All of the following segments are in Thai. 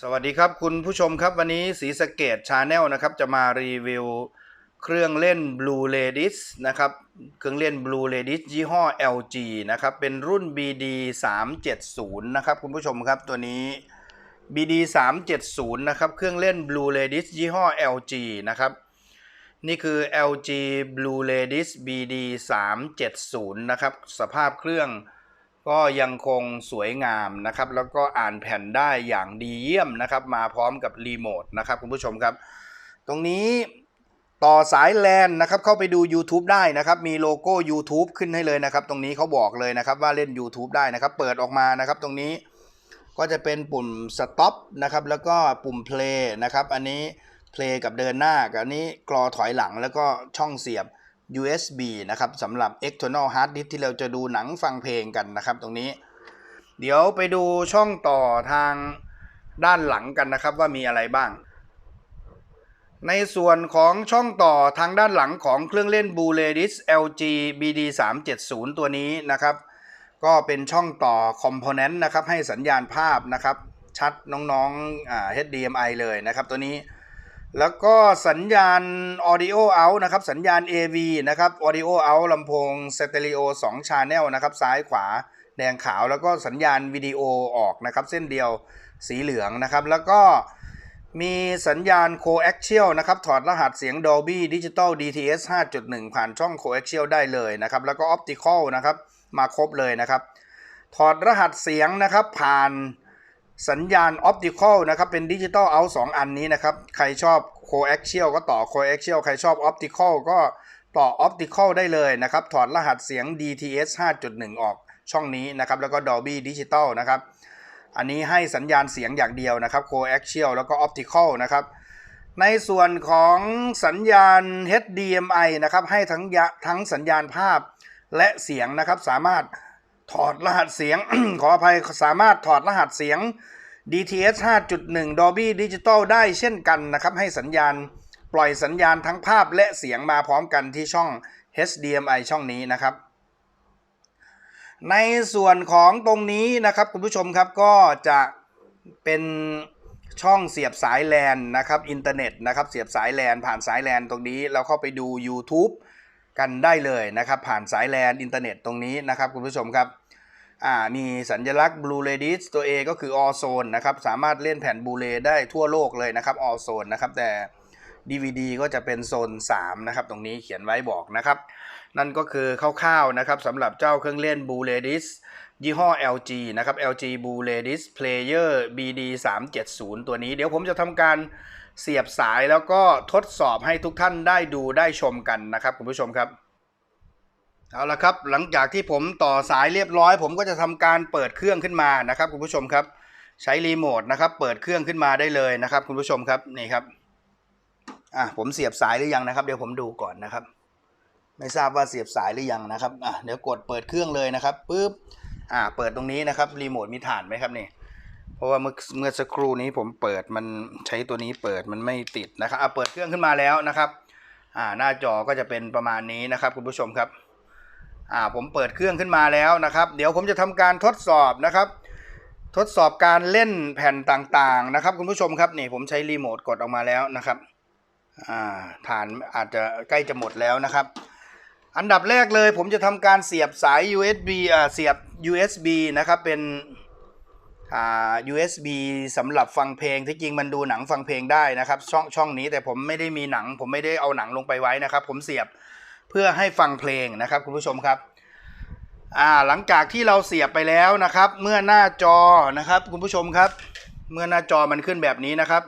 สวัสดีครับคุณผู้ชมครับวันนี้สีสเกตชาแนลนะครับจะมารีวิวเครื่องเล่น Blue Ladies นะครับเครื่องเล่น Blue Ladies ยี่ห้อ LG นะครับเป็นรุ่น BD 370นะครับคุณผู้ชมครับตัวนี้ BD 370นะครับเครื่องเล่น Blue Ladies ยี่ห้อ LG นะครับนี่คือ LG Blue Ladies BD 370นะครับสภาพเครื่อง ก็ยังคงสวยงามนะครับ แล้วก็อ่านแผ่นได้อย่างดีเยี่ยมนะครับ มาพร้อมกับรีโมทนะครับคุณผู้ชมครับ ตรงนี้ต่อสายแลนนะครับเข้าไปดู YouTube ได้นะครับ มีโลโก้ YouTube ขึ้นให้เลยนะครับ ตรงนี้เขาบอกเลยนะครับว่าเล่น YouTube ได้นะครับ เปิดออกมานะครับ ตรงนี้ก็จะเป็นปุ่ม stop นะครับแล้วก็ปุ่ม play นะครับ อันนี้ play กับเดินหน้ากับอันนี้กรอถอยหลังแล้วก็ช่องเสียบ USB นะครับสำหรับ external hard disk ที่เราจะดูหนังฟังเพลงกันนะครับ ตรงนี้ เดี๋ยวไปดูช่องต่อทางด้านหลังกันนะครับว่ามีอะไรบ้าง ในส่วนของช่องต่อทางด้านหลังของเครื่องเล่น Blue Ladies LG BD 370ตัวนี้นะครับ ก็เป็นช่องต่อ component นะครับให้สัญญาณภาพนะครับ ชัดน้องๆ HDMI เลยนะครับตัวนี้ แล้วก็สัญญาณ audio out นะครับสัญญาณ AV นะครับ audio out ลำโพง stereo 2 channel นะครับซ้ายขวาแดงขาวแล้วก็สัญญาณวิดีโอออกนะครับเส้นเดียวสีเหลืองนะครับแล้วก็มีสัญญาณ coaxial นะครับถอดรหัสเสียง Dolby Digital DTS 5.1 ผ่านช่อง coaxial ได้เลยนะครับแล้วก็ optical นะครับมาครบเลยนะครับถอดรหัสเสียงนะครับผ่าน สัญญาณออปติคอลนะครับเป็นดิจิตอลเอาสองอันนี้นะครับ ใครชอบโค a x เชียลก็ต่อโค a x เชียลใครชอบออปติคอลก็ต่อออปติคอลได้เลยนะครับ ถอดรหัสเสียง DTS 5.1 ออกช่องนี้นะครับ แล้วก็ Dolby Digital นะครับ อันนี้ให้สัญญาณเสียงอย่างเดียวนะครับโค a x เชียลแล้วก็ออปติคอลนะครับในส่วนของสัญญาณ HDMI นะครับให้ทั้งทั้งสัญญาณภาพและเสียงนะครับสามารถ ถอดรหัสเสียง ขออภัยสามารถถอดรหัสเสียง DTS 5.1 Dolby Digital ได้เช่นกันนะครับ ให้สัญญาณปล่อยสัญญาณทั้งภาพและเสียงมาพร้อมกันที่ช่อง HDMI ช่องนี้นะครับ ในส่วนของตรงนี้นะครับคุณผู้ชมครับก็จะเป็นช่องเสียบสายแลนนะครับอินเทอร์เน็ตนะครับเสียบสายแลนผ่านสายแลนตรงนี้เราเข้าไปดู YouTube กันได้เลยนะครับ ผ่านสายแลนอินเทอร์เน็ตตรงนี้นะครับคุณผู้ชมครับ อ่ามีสัญลักษณ์ Blue Ladies ตัว A ก็คือ All Zone นะครับ สามารถเล่นแผ่น Blu-ray ได้ทั่วโลกเลยนะครับ All Zone นะครับ แต่ DVD ก็จะเป็นโซน 3 นะครับ ตรงนี้เขียนไว้บอกนะครับ นั่นก็คือคร่าวๆนะครับสำหรับเจ้าเครื่องเล่น Blue Ladies ยี่ห้อ LG นะครับ LG Blue Ladies Player BD 370ตัวนี้ เดี๋ยวผมจะทำการเสียบสายแล้วก็ทดสอบให้ทุกท่านได้ดูได้ชมกันนะครับคุณผู้ชมครับ เอาละครับหลังจากที่ผมต่อสายเรียบร้อย ผมก็จะทำการเปิดเครื่องขึ้นมานะครับคุณผู้ชมครับ ใช้รีโมทนะครับเปิดเครื่องขึ้นมาได้เลยนะครับคุณผู้ชมครับนี่ครับอะผมเสียบสายหรือยังนะครับ เดี๋ยวผมดูก่อนนะครับ ไม่ทราบว่าเสียบสายหรือยังนะครับอะเดี๋ยวกดเปิดเครื่องเลยนะครับปุ๊บอ่าเปิดตรงนี้นะครับรีโมทมีฐานไหมครับนี่เพราะว่าเมื่อเมื่อสักครู่นี้ผมเปิดมันใช้ตัวนี้เปิดมันไม่ติดนะครับอะเปิดเครื่องขึ้นมาแล้วนะครับ อ่าหน้าจอก็จะเป็นประมาณนี้นะครับ คุณผู้ชมครับ อ่าผมเปิดเครื่องขึ้นมาแล้วนะครับ เดี๋ยวผมจะทำการทดสอบนะครับ ทดสอบการเล่นแผ่นต่างๆนะครับ คุณผู้ชมครับนี่ผมใช้รีโมทกดออกมาแล้วนะครับอ่าฐานอาจจะใกล้จะหมดแล้วนะครับ อันดับแรกเลยผมจะทำการเสียบสาย USB อ่าเสียบ USB นะครับเป็นอ่า USB สำหรับฟังเพลงที่จริงมันดูหนังฟังเพลงได้นะครับ ช่องช่องนี้แต่ผมไม่ได้มีหนัง ผมไม่ได้เอาหนังลงไปไว้นะครับ ผมเสียบ เพื่อให้ฟังเพลงนะครับคุณผู้ชมครับอ่าหลังจากที่เราเสียบไปแล้วนะครับ เมื่อหน้าจอนะครับ คุณผู้ชมครับ เมื่อหน้าจอมันขึ้นแบบนี้นะครับ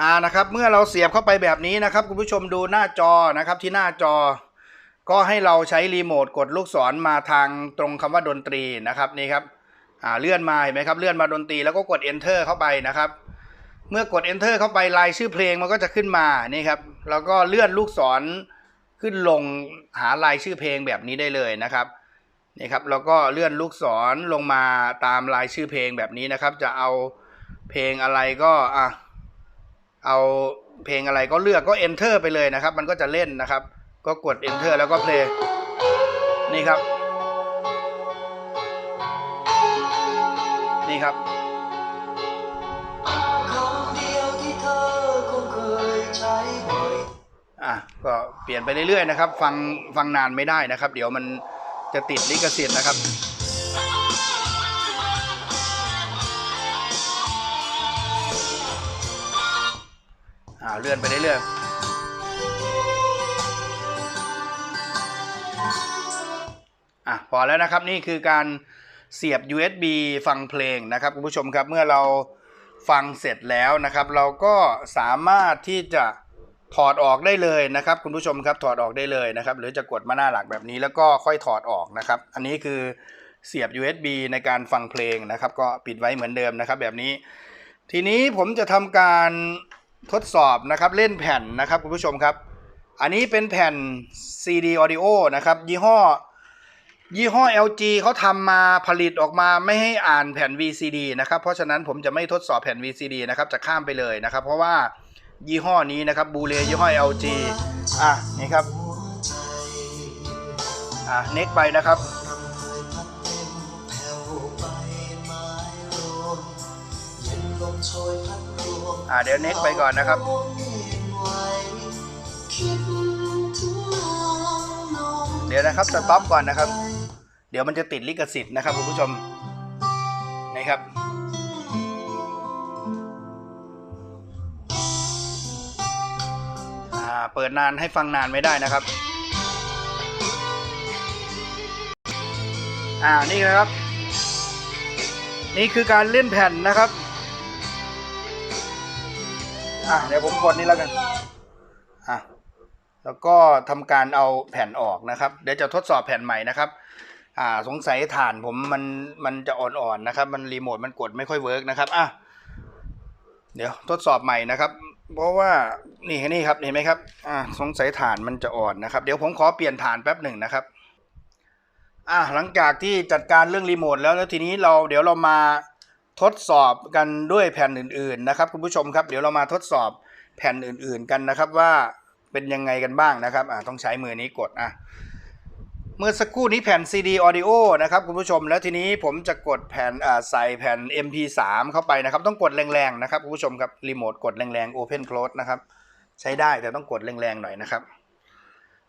อ่านะครับ เมื่อเราเสียบเข้าไปแบบนี้นะครับ คุณผู้ชมดูหน้าจอนะครับที่หน้าจอ ก็ให้เราใช้รีโมทกดลูกศรมาทางตรงคำว่าดนตรีนะครับนี่ครับอ่าเลื่อนมาเห็นไหมครับเลื่อนมาดนตรีแล้วก็กด enter เข้าไปนะครับ เมื่อกด enter เข้าไปรายชื่อเพลงมันก็จะขึ้นมานี่ครับแล้วก็เลื่อนลูกศร ขึ้นลงหารายชื่อเพลงแบบนี้ได้เลยนะครับนี่ครับแล้วก็เลื่อนลูกศรลงมาตามรายชื่อเพลงแบบนี้นะครับ จะเอาเพลงอะไรก็อะเอาเพลงอะไรก็เลือกก็ enter ไปเลยนะครับ มันก็จะเล่นนะครับ ก็กด enter แล้วก็ play นี่ครับ นี่ครับ อะก็เปลี่ยนไปเรื่อยๆนะครับ ฟังฟังนานไม่ได้นะครับ เดี๋ยวมันจะติดลิขสิทธิ์นะครับอ่าเลื่อนไปเรื่อยๆอะพอแล้วนะครับนี่คือการเสียบ USB ฟังเพลงนะครับคุณผู้ชมครับเมื่อเราฟังเสร็จแล้วนะครับ เราก็สามารถที่จะ ถอดออกได้เลยนะครับ คุณผู้ชมครับถอดออกได้เลยนะครับ หรือจะกดมาหน้าหลักแบบนี้แล้วก็ค่อยถอดออกนะครับ อันนี้คือเสียบ USB ในการฟังเพลงนะครับ ก็ปิดไว้เหมือนเดิมนะครับ แบบนี้ ทีนี้ผมจะทำการทดสอบนะครับเล่นแผ่นนะครับคุณผู้ชมครับ อันนี้เป็นแผ่น CD Audio นะครับ ยี่ห้อ ยี่ห้อ LG เขาทำมาผลิตออกมาไม่ให้อ่านแผ่น VCD นะครับ เพราะฉะนั้นผมจะไม่ทดสอบแผ่น VCD นะครับจะข้ามไปเลยนะครับ เพราะว่า ยี่ห้อนี้นะครับบูเลยี่ห้อ LG อะนี่ครับอะเน็กไปนะครับอะเดี๋ยวเน็กไปก่อนนะครับเดี๋ยวนะครับสต็อปก่อนนะครับ เดี๋ยวมันจะติดลิขสิทธิ์นะครับคุณผู้ชมนี่ครับ เปิดนานให้ฟังนานไม่ได้นะครับอ่านี่นะครับ นี่คือการเล่นแผ่นนะครับอะเดี๋ยวผมกดนี่แล้วกันอะแล้วก็ทำการเอาแผ่นออกนะครับ เดี๋ยวจะทดสอบแผ่นใหม่นะครับ อ่าสงสัยฐานผมมันมันจะอ่อนๆนะครับ มันรีโมทมันกดไม่ค่อยเวิร์กนะครับอะเดี๋ยวทดสอบใหม่นะครับ เพราะว่านี่นี่ครับเห็นไหมครับอ่าสงสัยฐานมันจะอ่อนนะครับ เดี๋ยวผมขอเปลี่ยนฐานแป๊บหนึ่งนะครับอะหลังจากที่จัดการเรื่องรีโมทแล้วแล้วทีนี้เราเดี๋ยวเรามาทดสอบกันด้วยแผ่นอื่นๆนะครับคุณผู้ชมครับ เดี๋ยวเรามาทดสอบแผ่นอื่นๆกันนะครับว่าเป็นยังไงกันบ้างนะครับอ่าต้องใช้มือนี้กดอะ เมื่อสักครู่นี้แผ่น CD Audio นะครับคุณผู้ชมแล้วทีนี้ผมจะกดแผ่นใส่แผ่น MP3 เข้าไปนะครับ ต้องกดแรงๆนะครับคุณผู้ชมครับรีโมทกดแรงๆ Open Close นะครับ ใช้ได้แต่ต้องกดแรงๆหน่อยนะครับ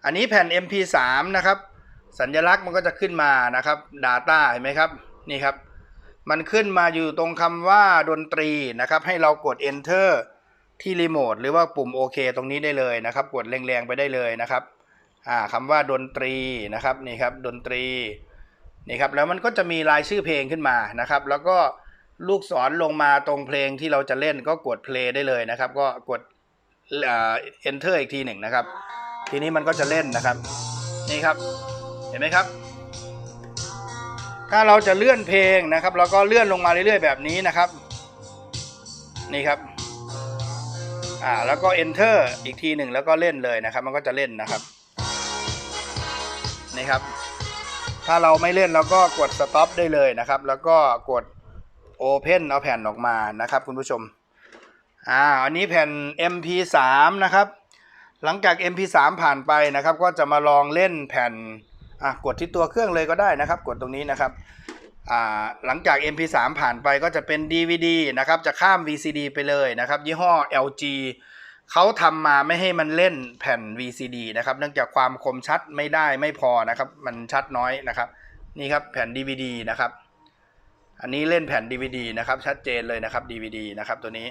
อันนี้แผ่น MP3 นะครับ สัญลักษณ์มันก็จะขึ้นมานะครับ Data เห็นไหมครับนี่ครับ มันขึ้นมาอยู่ตรงคำว่าดนตรีนะครับ ให้เรากด Enter ที่รีโมทหรือว่าปุ่มโอเคตรงนี้ได้เลยนะครับ กดแรงๆไปได้เลยนะครับ อ่าคำว่าดนตรีนะครับนี่ครับดนตรีนี่ครับแล้วมันก็จะมีรายชื่อเพลงขึ้นมานะครับ แล้วก็ลูกศรลงมาตรงเพลงที่เราจะเล่นก็กด play ได้เลยนะครับ ก็กดอ่า enter อีกทีหนึ่งนะครับ ทีนี้มันก็จะเล่นนะครับ นี่ครับเห็นไหมครับ ถ้าเราจะเลื่อนเพลงนะครับเราก็เลื่อนลงมาเรื่อยๆแบบนี้นะครับ นี่ครับอ่าแล้วก็ enter อีกทีหนึ่งแล้วก็เล่นเลยนะครับ มันก็จะเล่นนะครับ นี่ครับ ถ้าเราไม่เล่นเราก็กด stop ได้เลยนะครับ แล้วก็กด open เอาแผ่นออกมานะครับ คุณผู้ชมอ่าอันนี้แผ่น mp3 นะครับ หลังจาก mp3 ผ่านไปนะครับ ก็จะมาลองเล่นแผ่นอะกดที่ตัวเครื่องเลยก็ได้นะครับ กดตรงนี้นะครับอ่าหลังจาก mp3 ผ่านไปก็จะเป็น dvd นะครับ จะข้าม vcd ไปเลยนะครับ ยี่ห้อ lg เขาทำมาไม่ให้มันเล่นแผ่น VCD นะครับ เนื่องจากความคมชัดไม่ได้ไม่พอนะครับ มันชัดน้อยนะครับ นี่ครับแผ่น DVD นะครับ อันนี้เล่นแผ่น DVD นะครับ ชัดเจนเลยนะครับ DVD นะครับตัวนี้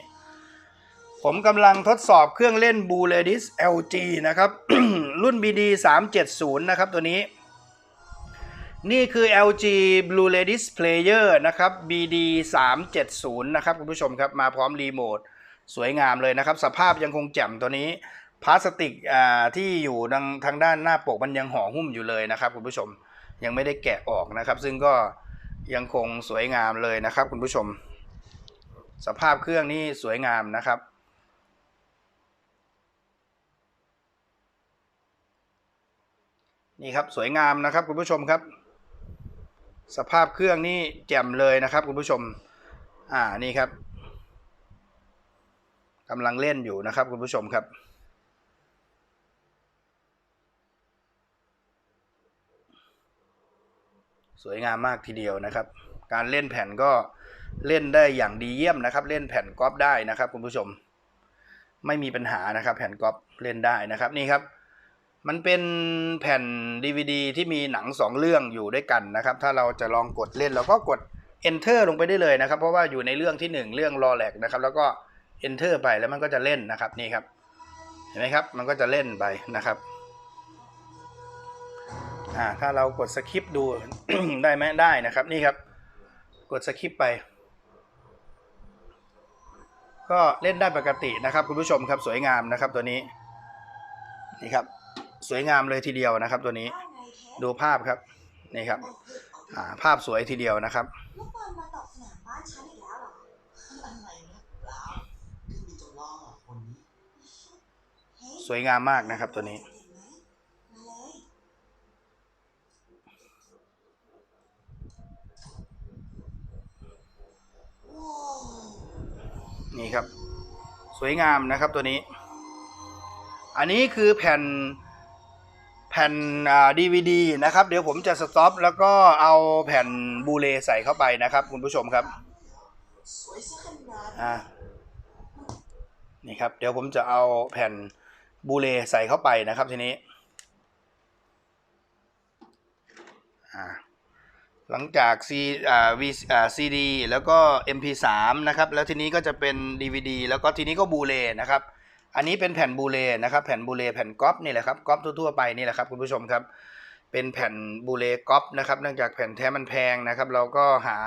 ผมกำลังทดสอบเครื่องเล่น b l u r a d i s LG นะครับ รุ่น BD 370นะครับตัวนี้ นี่คือ LG Blue Ladies Player นะครับ BD 370นะครับคุณผู้ชมครับมาพร้อมรีโมท สวยงามเลยนะครับ สภาพยังคงแจ่มตัวนี้พลาสติกที่อยู่ทางทางด้านหน้าปกมันยังห่อหุ้มอยู่เลยนะครับ คุณผู้ชมยังไม่ได้แกะออกนะครับ ซึ่งก็ยังคงสวยงามเลยนะครับ คุณผู้ชม สภาพเครื่องนี่สวยงามนะครับนี่ครับสวยงามนะครับคุณผู้ชมครับ สภาพเครื่องนี่แจ่มเลยนะครับ คุณผู้ชม อ่านี่ครับ กำลังเล่นอยู่นะครับคุณผู้ชมครับ สวยงามมากทีเดียวนะครับ การเล่นแผ่นก็เล่นได้อย่างดีเยี่ยมนะครับ เล่นแผ่นกอล์ฟได้นะครับ คุณผู้ชม ไม่มีปัญหานะครับ แผ่นก๊อปเล่นได้นะครับนี่ครับ มันเป็นแผ่น DVD ที่มีหนังสองเรื่องอยู่ด้วยกันนะครับ ถ้าเราจะลองกดเล่นเราก็กด enter ลงไปได้เลยนะครับ เพราะว่าอยู่ในเรื่องที่หนึ่งเรื่องรอแลกนะครับ แล้วก็ enter ไปแล้วมันก็จะเล่นนะครับนี่ครับ เห็นไหมครับ มันก็จะเล่นไปนะครับอ่าถ้าเรากดสคริปดูได้ไหมได้นะครับนี่ครับ กดสคริปไป ก็เล่นได้ปกตินะครับคุณผู้ชมครับสวยงามนะครับตัวนี้นี่ครับ สวยงามเลยทีเดียวนะครับ ตัวนี้ดูภาพครับนี่ครับอ่าภาพสวยทีเดียวนะครับ สวยงามมากนะครับตัวนี้ นี่ครับ สวยงามนะครับตัวนี้ อันนี้คือแผ่นแผ่นอ่า DVD นะครับ เดี๋ยวผมจะสต็อปแล้วก็เอาแผ่นบูเลใส่เข้าไปนะครับ คุณผู้ชมครับอ่านี่ครับ เดี๋ยวผมจะเอาแผ่น บูเลใส่เข้าไปนะครับทีนี้หลังจาก C อ่า V อ่า CD แล้วก็ MP3 นะครับ แล้วทีนี้ก็จะเป็น DVD แล้วก็ทีนี้ก็บูเลนะครับ อันนี้เป็นแผ่นบูเลนะครับแผ่นบูเลแผ่นก๊อปนี่แหละครับก๊อปทั่วๆไปนี่แหละครับคุณผู้ชมครับ เป็นแผ่นบูเลก๊อปนะครับ เนื่องจากแผ่นแท้มันแพงนะครับ เราก็หา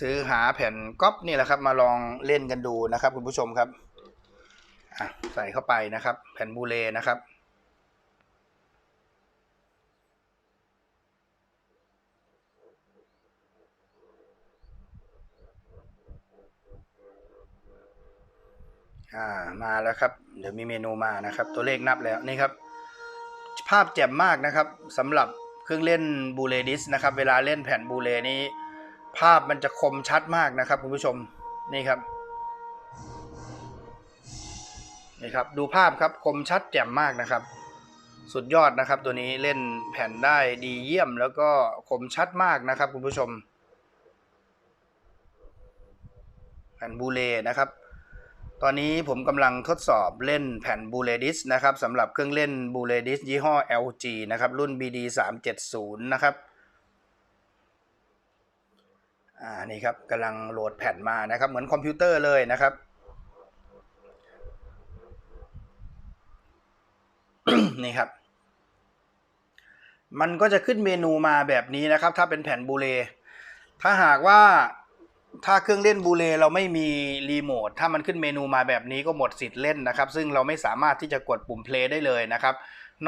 ซื้อหาแผ่นก๊อปนี่แหละครับ มาลองเล่นกันดูนะครับคุณผู้ชมครับ อะใส่เข้าไปนะครับ แผ่นบูเลนะครับ อ่ามาแล้วครับ เดี๋ยวมีเมนูมานะครับ ตัวเลขนับแล้วนี่ครับ ภาพแจ่มมากนะครับสำหรับเครื่องเล่นบูเลดิสนะครับ เวลาเล่นแผ่นบูเลนี้ ภาพมันจะคมชัดมากนะครับคุณผู้ชมนี่ครับ นี่ครับดูภาพครับคมชัดแจ่มมากนะครับ สุดยอดนะครับ ตัวนี้เล่นแผ่นได้ดีเยี่ยมแล้วก็คมชัดมากนะครับ คุณผู้ชม แผ่นบูเลนะครับ ตอนนี้ผมกำลังทดสอบเล่นแผ่นบูเลดิสนะครับสำหรับเครื่องเล่นบูเลดิสยี่ห้อ LG นะครับ รุ่น BD 370นะครับอ่านี่ครับกำลังโหลดแผ่นมานะครับ เหมือนคอมพิวเตอร์เลยนะครับ นี่ครับ มันก็จะขึ้นเมนูมาแบบนี้นะครับ ถ้าเป็นแผ่นบูเล ถ้าหากว่าถ้าเครื่องเล่นบูเลเราไม่มีรีโมทถ้ามันขึ้นเมนูมาแบบนี้ก็หมดสิทธิ์เล่นนะครับ ซึ่งเราไม่สามารถที่จะกดปุ่ม play ได้เลยนะครับ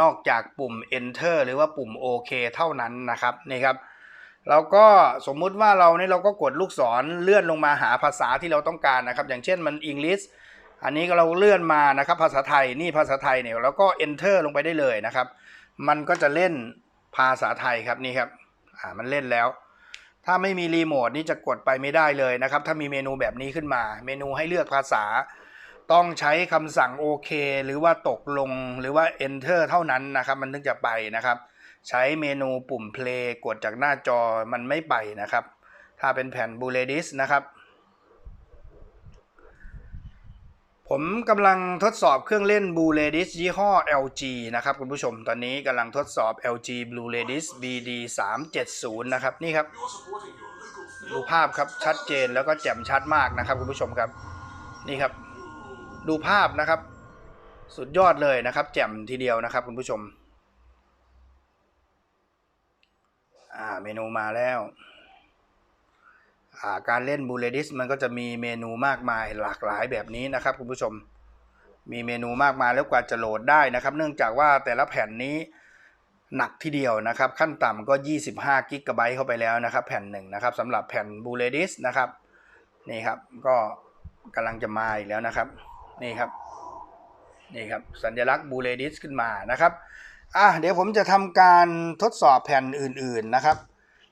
นอกจากปุ่ม enter หรือว่าปุ่ม OK เท่านั้นนะครับนี่ครับเราก็สมมุติว่าเราเนี่ยเราก็กดลูกศรเลื่อนลงมาหาภาษาที่เราต้องการนะครับ อย่างเช่นมัน English อันนี้ก็เราเลื่อนมานะครับภาษาไทยนี่ภาษาไทยเนี่ยแล้วก็ enter ลงไปได้เลยนะครับ มันก็จะเล่นภาษาไทยครับนี่ครับอ่ามันเล่นแล้ว ถ้าไม่มีรีโมทนี่จะกดไปไม่ได้เลยนะครับ ถ้ามีเมนูแบบนี้ขึ้นมา เมนูให้เลือกภาษา ต้องใช้คำสั่งโอเคหรือว่าตกลงหรือว่า enter เท่านั้นนะครับ มันถึงจะไปนะครับ ใช้เมนูปุ่ม play กดจากหน้าจอมันไม่ไปนะครับ ถ้าเป็นแผ่นบูเลดิสนะครับ ผมกำลังทดสอบเครื่องเล่น Blue Ladis ยี่ห้อ LG นะครับคุณผู้ชมตอนนี้กำลังทดสอบ LG Blue Ladis BD 370นะครับนี่ครับ ดูภาพครับชัดเจนแล้วก็แจ่มชัดมากนะครับคุณผู้ชมครับนี่ครับ ดูภาพนะครับ สุดยอดเลยนะครับ แจ่มทีเดียวนะครับคุณผู้ชม อ่าเมนูมาแล้ว การเล่นบูเลดิสมันก็จะมีเมนูมากมายหลากหลายแบบนี้นะครับคุณผู้ชม มีเมนูมากมายแล้วกว่าจะโหลดได้นะครับ เนื่องจากว่าแต่ละแผ่นนี้หนักทีเดียวนะครับ ขั้นต่ำก็ 25กิกะไบต์เข้าไปแล้วนะครับ แผ่นหนึ่งนะครับสำหรับแผ่นบูเลดิสนะครับนี่ครับก็กำลังจะมาอีกแล้วนะครับ นี่ครับนี่ครับสัญลักษณ์บูเลดิสขึ้นมานะครับอะเดี๋ยวผมจะทำการทดสอบแผ่นอื่น ๆนะครับ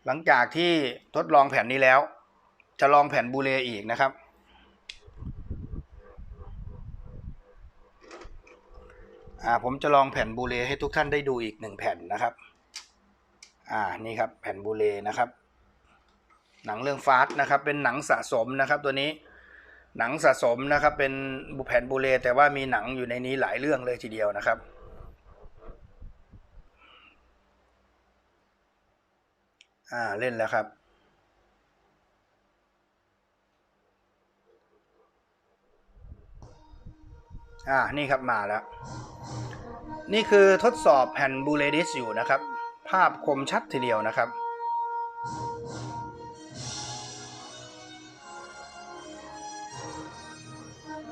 หลังจากที่ทดลองแผ่นนี้แล้ว จะลองแผ่นบูเลอีกนะครับ อ่าผมจะลองแผ่นบูเลให้ทุกท่านได้ดูอีกหนึ่งแผ่นนะครับ อ่านี่ครับแผ่นบูเลนะครับ หนังเรื่องฟาสต์นะครับ เป็นหนังสะสมนะครับตัวนี้หนังสะสมนะครับเป็นบุแผ่นบูเลแต่ว่ามีหนังอยู่ในนี้หลายเรื่องเลยทีเดียวนะครับ อ่าเล่นแล้วครับ อ่านี่ครับมาแล้ว นี่คือทดสอบแผ่นบูเลดิสอยู่นะครับ ภาพคมชัดทีเดียวนะครับ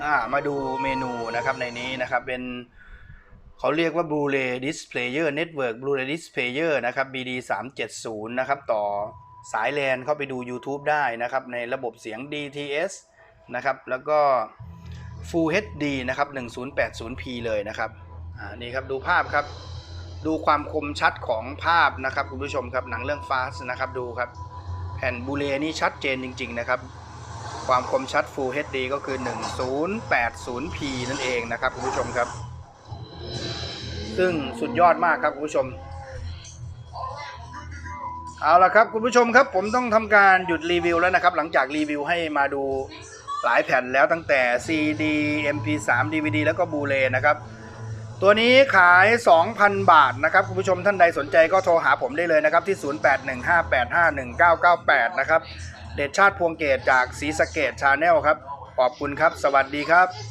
อ่ามาดูเมนูนะครับในนี้นะครับเป็นเขาเรียกว่า Blu-ray Displayer Network Blu-ray Displayer นะครับ BD 370นะครับต่อสายแลนเข้าไปดู YouTube ได้นะครับ ในระบบเสียง DTS นะครับ แล้วก็ Full HD นะครับ 1080p เลยนะครับอ่านี่ครับดูภาพครับ ดูความคมชัดของภาพนะครับคุณผู้ชมครับหนังเรื่อง Fast นะครับดูครับ แผ่นบูเลนี่ชัดเจนจริง ๆ นะครับ ความคมชัด Full HD ก็คือ 1080p นั่นเองนะครับคุณผู้ชมครับ ซึ่งสุดยอดมากครับคุณผู้ชมเอาละครับคุณผู้ชมครับผมต้องทำการหยุดรีวิวแล้วนะครับ หลังจากรีวิวให้มาดู หลายแผ่นแล้วตั้งแต่ CD MP3 DVD แล้วก็บูเลนะครับ ตัวนี้ขาย 2,000 บาทนะครับ คุณผู้ชมท่านใดสนใจก็โทรหาผมได้เลยนะครับ ที่ 0815851998 นะครับ เดชชาติพวงเกตจากศรีสะเกดชาแนลครับ ขอบคุณครับ สวัสดีครับ